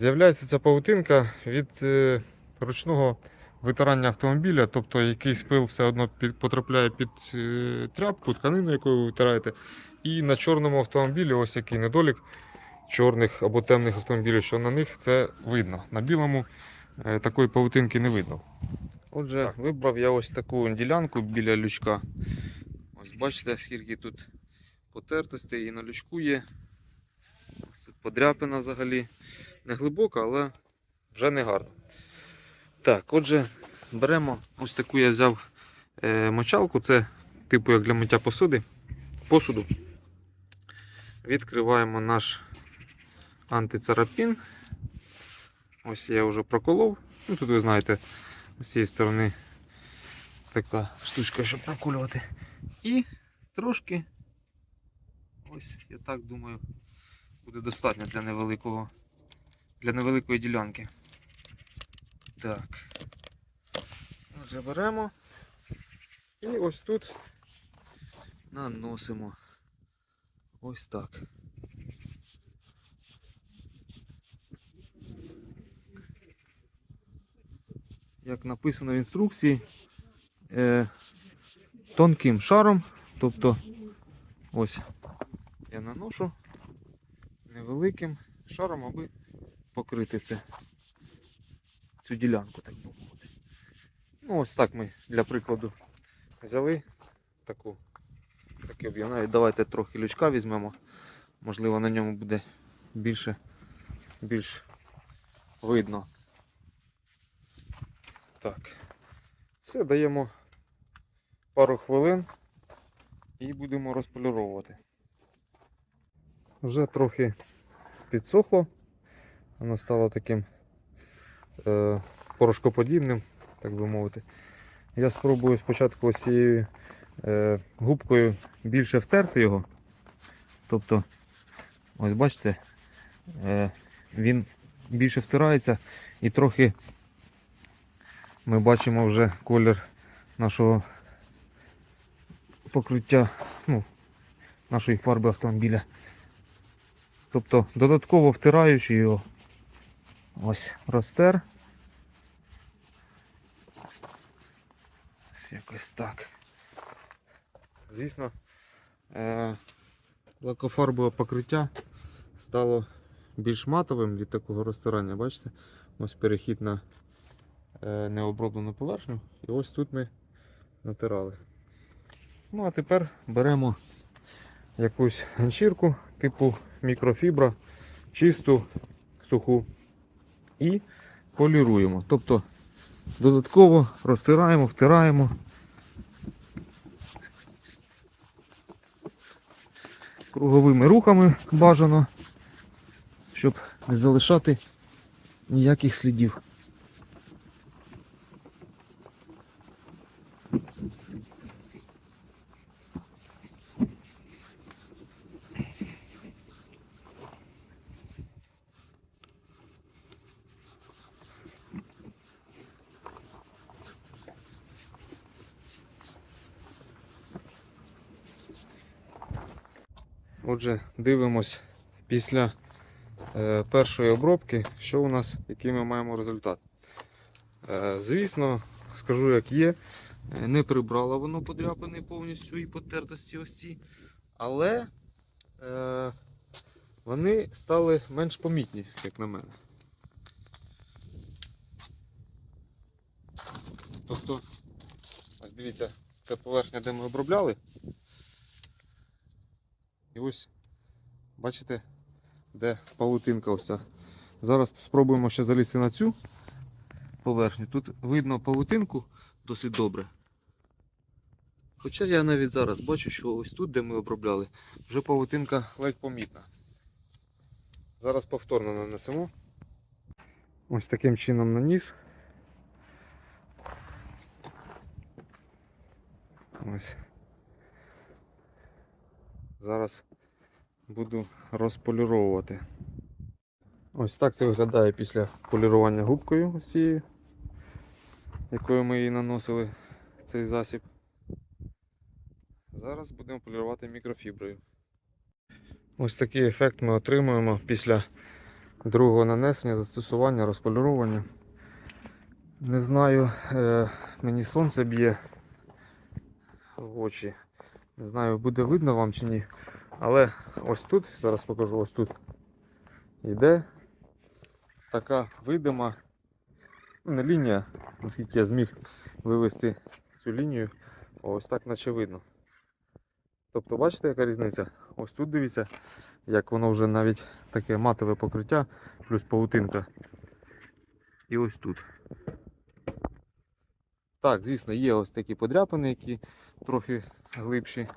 З'являється ця павутинка від е, ручного витирання автомобіля, тобто якийсь пил все одно під, потрапляє під е, тряпку, тканину, якою ви витираєте. І на чорному автомобілі ось який недолік чорних або темних автомобілів, що на них це видно. На білому е, такої павутинки не видно. Отже, вибрав я ось таку ділянку біля лючка. Ось бачите, скільки тут потертостей і на лючку є. Ось тут подряпина взагалі. Не глибока, але вже не гарно. Так, отже, беремо ось таку я взяв е, мочалку, це типу як для миття посуди, посуду. Відкриваємо наш антицарапін. Ось я вже проколов. Ну, тут ви знаєте, з цієї сторони така штучка, щоб проколювати. І трошки, ось я так думаю, буде достатньо для невеликого для невеликої ділянки. Так. Отже, беремо і ось тут наносимо. Ось так. Як написано в інструкції, е, тонким шаром, тобто ось я наношу невеликим шаром, аби покрити це, цю ділянку, так би мовити. Ну, ось так ми для прикладу взяли таку, такий об'єм. Навіть давайте трохи лючка візьмемо. Можливо, на ньому буде більше, більш видно. Так. Все, даємо пару хвилин і будемо розполіровувати. Вже трохи підсохло. Воно стало таким е, порошкоподібним, так би мовити. Я спробую спочатку ось цією е, губкою більше втерти його. Тобто, ось бачите, е, він більше втирається і трохи ми бачимо вже колір нашого покриття, ну, нашої фарби автомобіля. Тобто додатково втираючи його, ось розтер. Ось якось так. Звісно, е- лакофарбове покриття стало більш матовим від такого розтирання, бачите? Ось перехід на е- необроблену поверхню. І ось тут ми натирали. Ну а тепер беремо якусь ганчірку типу мікрофібра, чисту, суху і поліруємо. Тобто додатково розтираємо, втираємо. Круговими рухами бажано, щоб не залишати ніяких слідів. Отже, дивимось після е, першої обробки, що у нас, який ми маємо результат. Е, звісно, скажу як є, е, не прибрало воно подряпини повністю і потертості ось ці, але вони стали менш помітні, як на мене. Тобто, ось дивіться, це поверхня, де ми обробляли. І ось, бачите, де павутинка ось ця. Зараз спробуємо ще залізти на цю поверхню. Тут видно павутинку досить добре. Хоча я навіть зараз бачу, що ось тут, де ми обробляли, вже павутинка ледь помітна. Зараз повторно нанесемо. Ось таким чином наніс. Ось. Зараз буду розполіровувати. Ось так це виглядає після полірування губкою ось цією, якою ми її наносили цей засіб. Зараз будемо полірувати мікрофіброю. Ось такий ефект ми отримуємо після другого нанесення, застосування, розполірування. Не знаю, е, мені сонце б'є в очі. Не знаю, буде видно вам чи ні. Але ось тут, зараз покажу, ось тут йде така видима, ну не лінія, наскільки я зміг вивести цю лінію, ось так наче видно. Тобто, бачите, яка різниця? Ось тут дивіться, як воно вже навіть таке матове покриття, плюс павутинка. І ось тут. Так, звісно, є ось такі подряпини, які трохи глибші,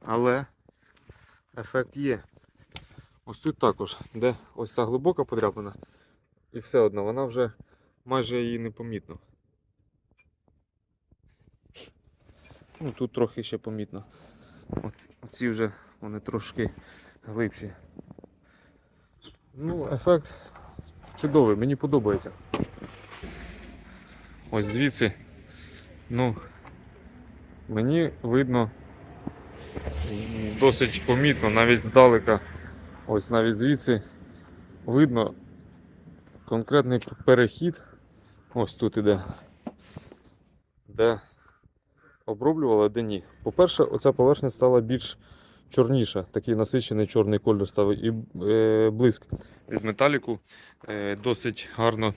але ефект є. Ось тут також, де ось ця глибока подряпина, і все одно вона вже майже її не помітно. Ну, тут трохи ще помітно. Оці вже вони трошки глибші. Ну, ефект чудовий, мені подобається. Ось звідси, ну, мені видно досить помітно, навіть здалека, ось навіть звідси видно конкретний перехід. Ось тут іде, де оброблювали, де ні. По-перше, оця поверхня стала більш чорніша, такий насичений чорний колір став і е, блиск від металіку е, досить гарно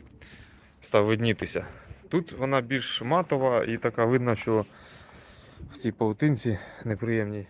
став виднітися. Тут вона більш матова і така видно, що в цій паутинці неприємній